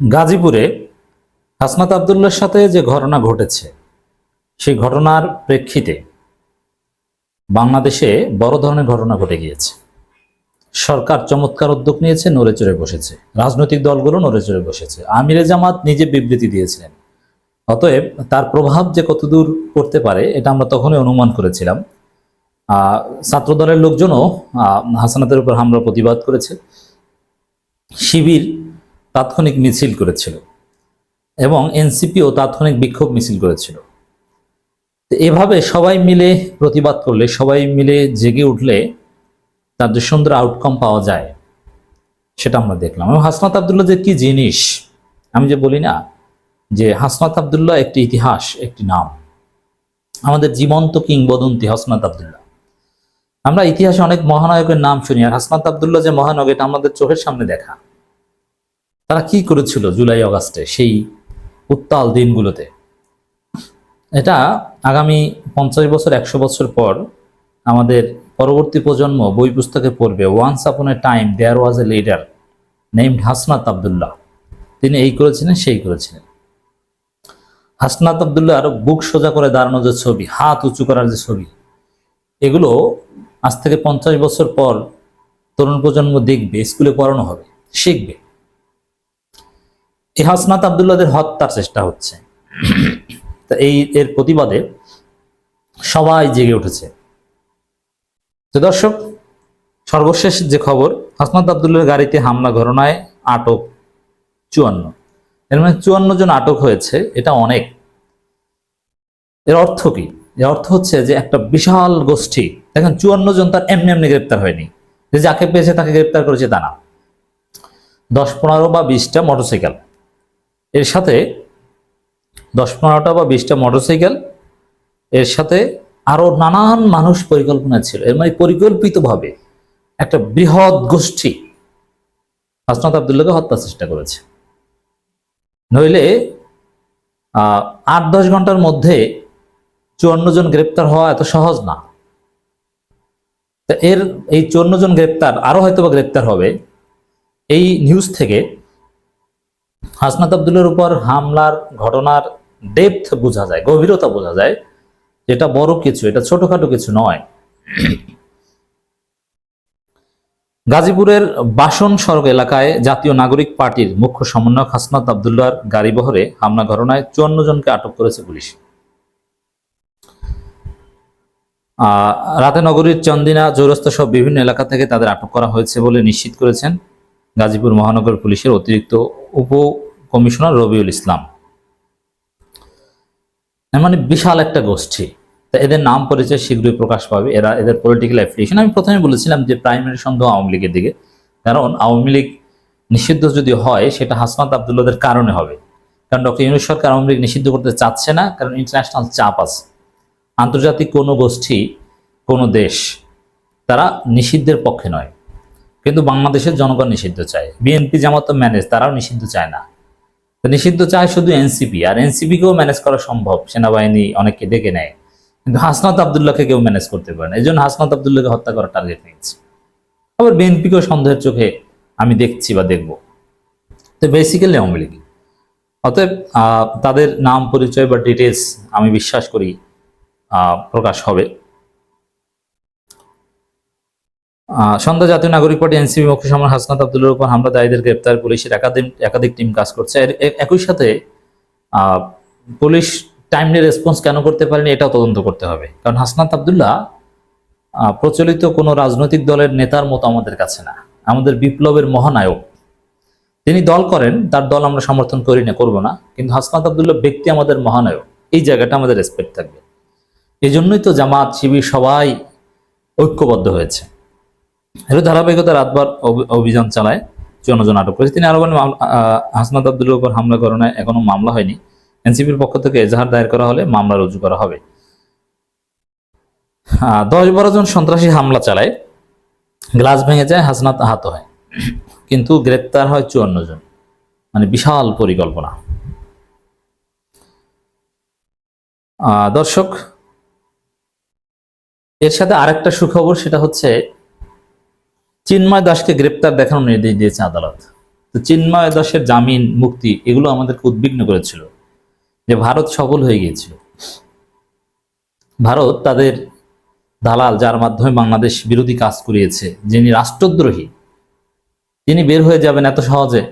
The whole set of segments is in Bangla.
গাজীপুরে হাসনাত আবদুল্লার সাথে যে ঘটনা ঘটেছে, সেই ঘটনার প্রেক্ষিতে বাংলাদেশে বড় ধরনের ঘটনা ঘটে গিয়েছে। সরকার চমৎকার উদ্যোগ নিয়েছে, নড়ে চড়ে বসেছে। রাজনৈতিক দলগুলো নড়ে চড়ে বসেছে। আমিরে জামাত নিজে বিবৃতি দিয়েছিলেন। অতএব তার প্রভাব যে কতদূর পড়তে পারে, এটা আমরা তখনই অনুমান করেছিলাম। ছাত্রদলের লোকজনও হাসানাতের উপর হামলা প্রতিবাদ করেছে। শিবির তাৎক্ষণিক মিছিল করেছিল এবং এনসিপিও তাৎক্ষণিক বিক্ষোভ মিছিল করেছিল। তো এভাবে সবাই মিলে প্রতিবাদ করলে, সবাই মিলে জেগে উঠলে তার যে সুন্দর আউটকাম পাওয়া যায়, সেটা আমরা দেখলাম। এবং হাসনাত আবদুল্লাহ যে কি জিনিস, আমি যে বলি না, যে হাসনাত আবদুল্লাহ একটি ইতিহাস, একটি নাম। আমাদের জীবন্ত কিংবদন্তি হাসনাত আবদুল্লাহ। আমরা ইতিহাসে অনেক মহানায়কের নাম শুনি, আর হাসনাত আবদুল্লাহ যে মহানায়ক, এটা আমাদের চোখের সামনে দেখা। তারা কি করেছিল জুলাই অগাস্টে? সেই উত্তাল দিনগুলোতে। এটা আগামী পঞ্চাশ বছর, একশো বছর পর আমাদের পরবর্তী প্রজন্ম বই পুস্তকে পড়বে। Once upon a time there was a leader named Hasnat Abdullah তিনি এই করেছিলেন, সেই করেছিলেন। হাসনাত আবদুল্লাহ আরও বুক সোজা করে দাঁড়ানো যে ছবি, হাত উঁচু করার যে ছবি, এগুলো আজ থেকে পঞ্চাশ বছর পর তরুণ প্রজন্ম দেখবে, স্কুলে পড়ানো হবে, শিখবে। এই হাসনাত আবদুল্লাদের হত্যার চেষ্টা হচ্ছে। তা এই এর প্রতিবাদে সবাই জেগে উঠেছে। তো দর্শক, সর্বশেষ যে খবর, হাসনাত আবদুল্লার গাড়িতে হামলা, ঘটনায় আটক চুয়ান্ন। এর মানে চুয়ান্ন জন আটক হয়েছে, এটা অনেক। এর অর্থ কি? এর অর্থ হচ্ছে যে একটা বিশাল গোষ্ঠী, দেখেন চুয়ান্ন জন তার এমনি এমনি গ্রেপ্তার হয়নি। যে যাকে পেয়েছে তাকে গ্রেপ্তার করেছে তা না। দশ, পনেরো বা বিশটা মোটরসাইকেল। এর সাথে দশ পনেরোটা বা বিশটা মোটরসাইকেল, এর সাথে আরও নানান মানুষ পরিকল্পনা ছিল। এর মানে পরিকল্পিতভাবে একটা বৃহৎ গোষ্ঠী হাসনাত আবদুল্লাহকে হত্যার চেষ্টা করেছে। নইলে আট দশ ঘণ্টার মধ্যে চুয়ান্ন জন গ্রেপ্তার হওয়া এত সহজ না। এর, এই চুয়ান্ন জন গ্রেপ্তার আরও হয়তো বা গ্রেপ্তার হবে। এই নিউজ থেকে হাসনাত আবদুল্লার উপর হামলার ঘটনার ডেপথ বোঝা যায়, গভীরতা বোঝা যায়। এটা বড় কিছু, এটা ছোটখাটো কিছু নয়। গাজীপুরের বাসন সড়ক এলাকায় জাতীয় নাগরিক পার্টির মুখ্য সমন্বয়ক হাসনাত আবদুল্লাহর গাড়ি বহরে হামলা ঘটনায় চুয়ান্ন জনকে আটক করেছে পুলিশ। রাতে নগরীর চন্দিনা চৌরাস্তা সহ বিভিন্ন এলাকা থেকে তাদের আটক করা হয়েছে বলে নিশ্চিত করেছেন গাজীপুর মহানগর পুলিশের অতিরিক্ত উপ কমিশনার রবিউল ইসলাম। মানে বিশাল একটা গোষ্ঠী। তা এদের নাম পরিচয় শীঘ্রই প্রকাশ পাবে। এরা এদের পলিটিক্যাল অ্যাফিলিয়েশন আমি প্রথমে বলেছিলাম যে প্রাইমারি সন্দেহ আওয়ামী লীগের দিকে। কারণ আওয়ামী লীগ নিষিদ্ধ যদি হয়, সেটা হাসনাত আবদুল্লাদের কারণে হবে। কারণ ডক্টর ইউনুস সরকার আওয়ামী লীগ নিষিদ্ধ করতে চাচ্ছে না, কারণ ইন্টারন্যাশনাল চাপ আছে। আন্তর্জাতিক কোনো গোষ্ঠী, কোনো দেশ, তারা নিষিদ্ধের পক্ষে নয়। কিন্তু বাংলাদেশের জনগণ নিষিদ্ধ চায়। বিএনপি জামাত ম্যানেজ তারাও নিষিদ্ধ চায় না। তো নিষিদ্ধ চায় শুধু এনসিপি, আর এনসিপিকেও ম্যানেজ করা সম্ভব। সেনাবাহিনী অনেককে ডেকে নেয়। কিন্তু হাসনাত আবদুল্লাহকে কেউ ম্যানেজ করতে পারে না। এই জন্য হাসনাত আবদুল্লাহকে হত্যা করার টার্গেট নিয়েছে। আবার বিএনপিকেও সন্দেহের চোখে আমি দেখছি বা দেখব। তো বেসিক্যালি আওয়ামী লীগ। অতএব তাদের নাম, পরিচয় বা ডিটেলস আমি বিশ্বাস করি প্রকাশ হবে। সন্ধ্যা জাতীয় নাগরিক পার্টি এনসিপি মুখ্য সমর হাসনাত আবদুল্লার উপর হামলা, দায়ীদের গ্রেপ্তার, পুলিশের একাধিক একাধিক টিম কাজ করছে। একই সাথে পুলিশ টাইমলি রেসপন্স কেন করতে পারেনি এটাও তদন্ত করতে হবে। কারণ হাসনাত আবদুল্লাহ প্রচলিত কোনো রাজনৈতিক দলের নেতার মতো আমাদের কাছে না। আমাদের বিপ্লবের মহানায়ক। তিনি দল করেন, তার দল আমরা সমর্থন করি না, করব না। কিন্তু হাসনাত আবদুল্লাহ ব্যক্তি আমাদের মহানায়ক। এই জায়গাটা আমাদের রেসপেক্ট থাকবে। এই জন্যই তো জামাত, শিবির সবাই ঐক্যবদ্ধ হয়েছে। এর ধারাবাহিকতা রাতবার অভিযান চালায় চুয়ান্ন জন আটক করেছে। তিনি আরও বলেন হাসনাত আবদুল্লার উপর হামলা ঘটনায় এখনও মামলা হয়নি। এনসিপির পক্ষ থেকে এজাহার দায়ের করা হলে মামলা রুজু করা হবে। দশ বারো জন সন্ত্রাসী হামলা চালায়। গ্লাস ভেঙে যায়, হাসনাত আহত হয়। কিন্তু গ্রেপ্তার হয় চুয়ান্ন জন। মানে বিশাল পরিকল্পনা। দর্শক, এর সাথে আরেকটা সুখবর, সেটা হচ্ছে চিন্ময় দাসকে গ্রেপ্তার দেখানোর নির্দেশ দিয়েছে আদালত। তো চিন্ময় দাসের জামিন, মুক্তি, এগুলো আমাদেরকে উদ্বিগ্ন করেছিল যে ভারত সফল হয়ে গিয়েছিল। ভারত তাদের দালাল, যার মাধ্যমে বাংলাদেশ বিরোধী কাজ করিয়েছে, যিনি রাষ্ট্রদ্রোহী, তিনি বের হয়ে যাবেন এত সহজে,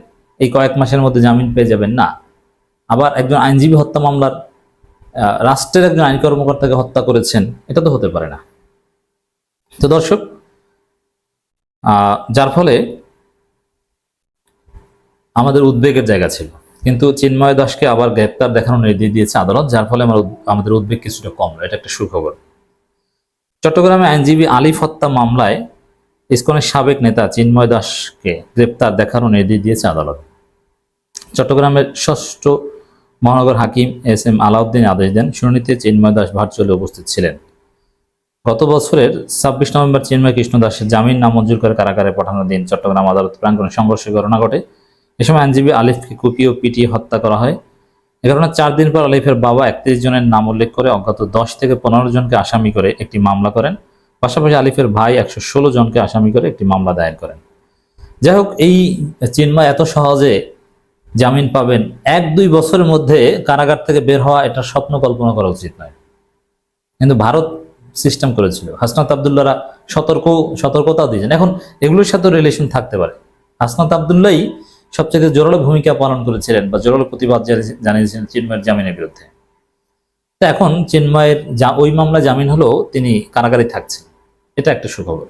এই কয়েক মাসের মধ্যে জামিন পেয়ে যাবেন না। আবার একজন আইনজীবী হত্যা মামলার রাষ্ট্রের একজন আইন কর্মকর্তাকে হত্যা করেছেন, এটা তো হতে পারে না। তো দর্শক যার ফলে আমাদের উদ্বেগের জায়গা ছিল। কিন্তু চিন্ময় দাসকে আবার গ্রেপ্তার দেখানোর নির্দেশ দিয়েছে আদালত, যার ফলে আমার আমাদের উদ্বেগ কিছুটা কমলো এটা একটা সুখবর। চট্টগ্রামে আইনজীবী আলিফ হত্যা মামলায় ইসকনের সাবেক নেতা চিন্ময় দাসকে গ্রেপ্তার দেখানোর নির্দেশ দিয়েছে আদালত। চট্টগ্রামের ষষ্ঠ মহানগর হাকিম এস এম আলাউদ্দিন আদেশ দেন। শুনানিতে চিন্ময় দাস ভার্চুয়ালি উপস্থিত ছিলেন। গত বছরের ছাব্বিশ নভেম্বর চিন্ময় কৃষ্ণ দাসের জামিন নামঞ্জুর করে কারাগারে পাঠানোর দিন চট্টগ্রাম আদালত প্রাঙ্গণে সংঘর্ষের ঘটনা ঘটে। এ সময় আইনজীবী আলিফকে কুপিয়ে পিটিয়ে হত্যা করা হয়। এ কারণে চার দিন পর আলিফের বাবা একত্রিশ জনের নাম উল্লেখ করে অজ্ঞাত দশ থেকে পনেরো জনকে আসামি করে একটি মামলা করেন। পাশাপাশি আলিফের ভাই একশো ষোলো জনকে আসামি করে একটি মামলা দায়ের করেন। যাই হোক, এই চিন্ময় এত সহজে জামিন পাবেন, এক দুই বছরের মধ্যে কারাগার থেকে বের হওয়া এটা স্বপ্ন কল্পনা করা উচিত নয়। কিন্তু ভারত সিস্টেম করেছিল। হাসনাত আবদুল্লাহরা সতর্ক সতর্কতাও দিয়েছেন। এখন এগুলোর সাথে রিলেশন থাকতে পারে। হাসনাত আবদুল্লাহ সবচেয়ে জোরালো ভূমিকা পালন করেছিলেন বা জোরালো প্রতিবাদ জানিয়ে- জানিয়েছিলেন চিন্ময়ের জামিনের বিরুদ্ধে। তো এখন চিন্ময়ের ওই মামলা জামিন হলেও তিনি কারাগারে থাকছেন। এটা একটা সুখবর।